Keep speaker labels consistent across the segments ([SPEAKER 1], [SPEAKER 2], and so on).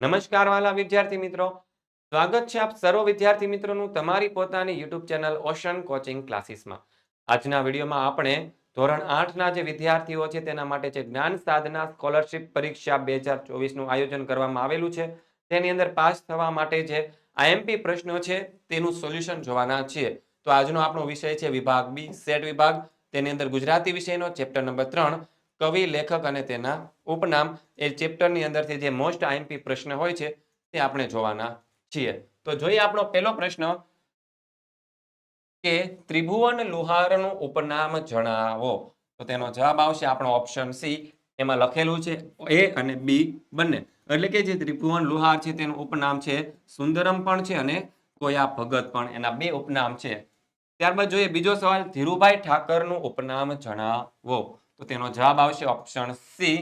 [SPEAKER 1] નમસ્કાર વાલા વિદ્યાર્થી મિત્રો. સ્વાગત છે આપ સર્વ વિદ્યાર્થી મિત્રોનું તમારી પોતાની યુટ્યુબ ચેનલ ઓશન કોચિંગ ક્લાસીસમાં. આજના વિડીયોમાં આપણે ધોરણ આઠના જે વિદ્યાર્થીઓ છે તેના માટે જે જ્ઞાન સાધના સ્કોલરશિપ પરીક્ષા બે હજાર ચોવીસનું આયોજન કરવામાં આવેલું છે. તેની અંદર પાસ થવા માટે જે આઈએમપી પ્રશ્નો છે તેનું સોલ્યુશન જોવાના છીએ. તો આજનો આપણો વિષય છે વિભાગ બી, સેટ વિભાગ. તેની અંદર ગુજરાતી વિષયનો ચેપ્ટર નંબર ત્રણ કવિ, લેખક અને તેના ઉપનામ એ ચેપ્ટરની અંદરથી જે મોસ્ટ આઈએમપી પ્રશ્ન હોય છે, તે આપણે જોવાના છીએ. તો જોઈએ આપણો પહેલો પ્રશ્ન. કે ત્રિભુવન લુહારનું ઉપનામ જણાવો. તો તેનો જવાબ આવશે આપણો ઓપ્શન સી એમાં લખેલું છે એ અને બી બંને. એટલે કે જે ત્રિભુવન લુહાર છે, તેનું ઉપનામ છે, સુંદરમ પણ છે અને કોયા ભગત પણ. એના બે ઉપનામ છે. ત્યારબાદ જોઈએ બીજો સવાલ, ધીરુભાઈ ઠાકરનું ઉપનામ જણાવો. તો તેનો જવાબ આવશે ઓપ્શન સી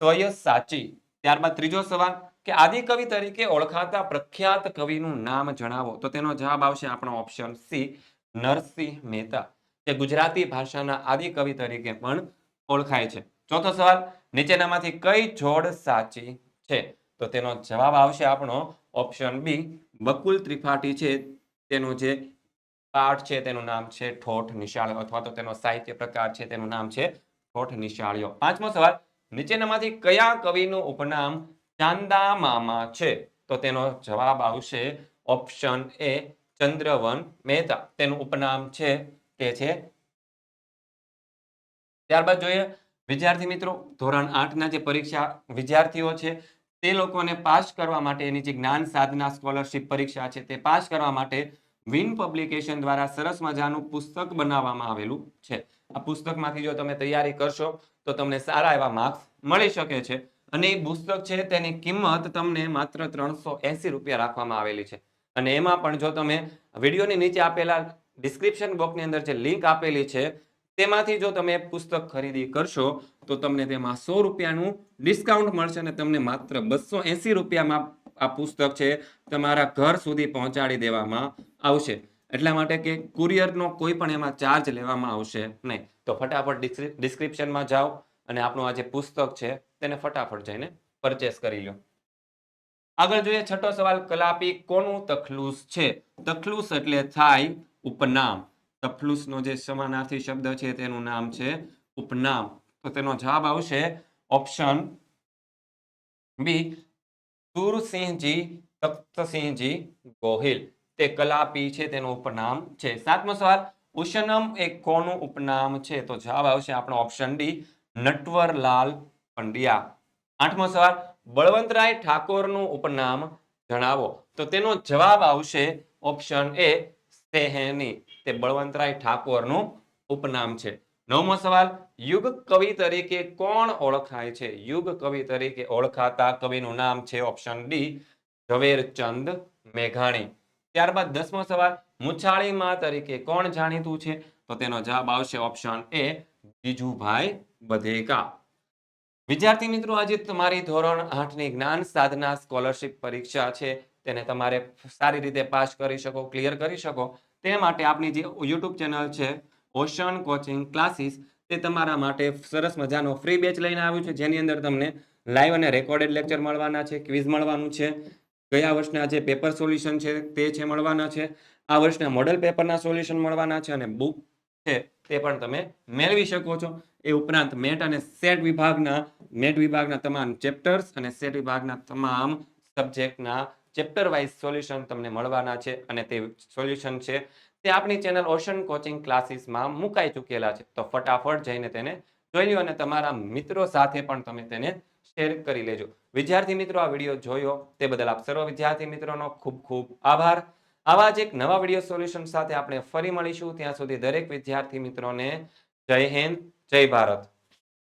[SPEAKER 1] તોય સાચી. ત્યારબાદ ત્રીજો સવાલ, કે આદિકવિ તરીકે ઓળખાતા પ્રખ્યાત કવિનું નામ જણાવો? તો તેનો જવાબ આવશે આપણો ઓપ્શન સી નરસિંહ મહેતા જે ગુજરાતી ભાષાના આદિકવિ તરીકે પણ ઓળખાય છે. ચોથો સવાલ, નીચેનામાંથી કઈ જોડ સાચી છે? તો તેનો જવાબ આવશે આપણો ઓપ્શન બી બકુલ ત્રિપાઠી છે. તેનું જે પાઠ છે, તેનું નામ છે ઠોઠ નિશાળ્યો, અથવા તો તેનો સાહિત્ય પ્રકાર છે, તેનું નામ છે ઠોઠ નિશાળ્યો. પાંચમો સવાલ, નીચેનામાંથી કયા કવિનું ઉપનામ ચાંદા મામા છે? તો તેનો જવાબ આવશે ઓપ્શન એ ચંદ્રવન મહેતા. તેનું ઉપનામ છે તે છે? ત્યારબાદ જોઈએ, વિદ્યાર્થી મિત્રો, ધોરણ આઠના જે પરીક્ષા વિદ્યાર્થીઓ છે, તે લોકોને પાસ કરવા માટે એની જે જ્ઞાન સાધના સ્કોલરશિપ પરીક્ષા છે, તે પાસ કરવા માટે વિન પબ્લિકેશન દ્વારા સરસ મજાનું પુસ્તક બનાવવામાં આવેલું છે. આ પુસ્તકમાંથી જો તમે તૈયારી કરશો, તો તમને સારા એવા માર્ક્સ મળી શકે છે. અને એ પુસ્તક છે, તેની કિંમત તમને માત્ર ત્રણસો રૂપિયા રાખવામાં આવેલી છે. અને એમાં પણ જો તમે વિડીયોની નીચે આપેલા ડિસ્ક્રિપ્શન બોક્સની અંદર જે લિંક આપેલી છે, તેમાંથી જો તમે પુસ્તક ખરીદી કરશો, તો તમને તેમાં સો રૂપિયાનું ડિસ્કાઉન્ટ મળશે અને તમને માત્ર બસો રૂપિયામાં આ પુસ્તક છે, તમારા ઘર સુધી પહોંચાડી દેવામાં આવશે. એટલા માટે કે કુરિયરનો કોઈ પણ એમાં ચાર્જ લેવામાં આવશે નહીં. તો ફટાફટ ડિસ્ક્રિપ્શનમાં જાઓ અને આપણું આ જે પુસ્તક છે, તેને ફટાફટ જઈને પરચેસ કરી લો. આગળ જોઈએ છઠ્ઠો સવાલ, કલાપી કોનું તખલુસ છે? તખલુસ એટલે થાય ઉપનામ. તફલુસનો જે સમાનાર્થી શબ્દ છે, તેનું નામ છે ઉપનામ. તો તેનો જવાબ આવશે ઓપ્શન બી સુરસિંહજી તખ્તસિંહજી ગોહિલ. તે કલાપી છે, તેનું ઉપનામ છે. સાતમો સવાલ ઉશનમ એ કોનું ઉપનામ છે? તો જવાબ આવશે આપણો ઓપ્શન ડી, નટવરલાલ પંડ્યા. આઠમો સવાલ, બળવંતરાય ઠાકોરનું ઉપનામ જણાવો. તો તેનો જવાબ આવશે ઓપ્શન એ સેહેની. તે બળવંતરાય ઠાકોરનું ઉપનામ છે. નવમો સવાલ યુગ કવિ તરીકે કોણ ઓળખાય છે? યુગ કવિ તરીકે ઓળખાતા કવિનું નામ છે ઓપ્શન ડી ઝવેરચંદ મેઘાણી. ત્યારબાદ દસમો સવાલ, મુછાળીમાં તરીકે કોણ જાણીતું છે? તો તેનો જવાબ આવશે ઓપ્શન એ જીજુભાઈ બધેકા. વિદ્યાર્થી મિત્રો, આજે તમારી ધોરણ આઠની જ્ઞાન સાધના સ્કોલરશિપ પરીક્ષા છે. તેને તમારે સારી રીતે પાસ કરી શકો ક્લિયર કરી શકો. તે માટે આપણી જે યુટ્યુબ ચેનલ છે ઓશન કોચિંગ ક્લાસીસ તે તમારા માટે સરસ મજાનો ફ્રી બેચ લઈને આવ્યું છે. જેની અંદર તમને લાઈવ અને રેકોર્ડેડ લેક્ચર મળવાના છે ક્વિઝ મળવાનું છે. ગયા વર્ષના જે પેપર સોલ્યુશન છે તે છે મળવાના છે. આ વર્ષના મોડલ પેપરના સોલ્યુશન મળવાના છે અને બુક છે તે પણ તમે મેળવી શકો છો. એ ઉપરાંત મેટ અને સેટ વિભાગના, મેટ વિભાગના તમામ ચેપ્ટર્સ અને સેટ વિભાગના તમામ સબ્જેક્ટના ચેપ્ટર વાઇઝ સોલ્યુશન તમને મળવાના છે અને તે સોલ્યુશન છે. તે આપણી ચેનલ ઓશન કોચિંગ ક્લાસીસમાં મુકાઈ ચૂકેલા છે. તો ફટાફટ જઈને તેને જોઈ લો અને તમારા મિત્રો સાથે પણ તમે તેને શેર કરી લેજો. વિદ્યાર્થી મિત્રો, આ વીડિયો જોયો તે બદલ આપ સર્વ વિદ્યાર્થી મિત્રોનો ખૂબ ખૂબ આભાર. આવા જ એક નવા વીડિયો સોલ્યુશન સાથે આપણે ફરી મળીશું. ત્યાં સુધી દરેક વિદ્યાર્થી મિત્રોને જય હિન્દ, જય ભારત.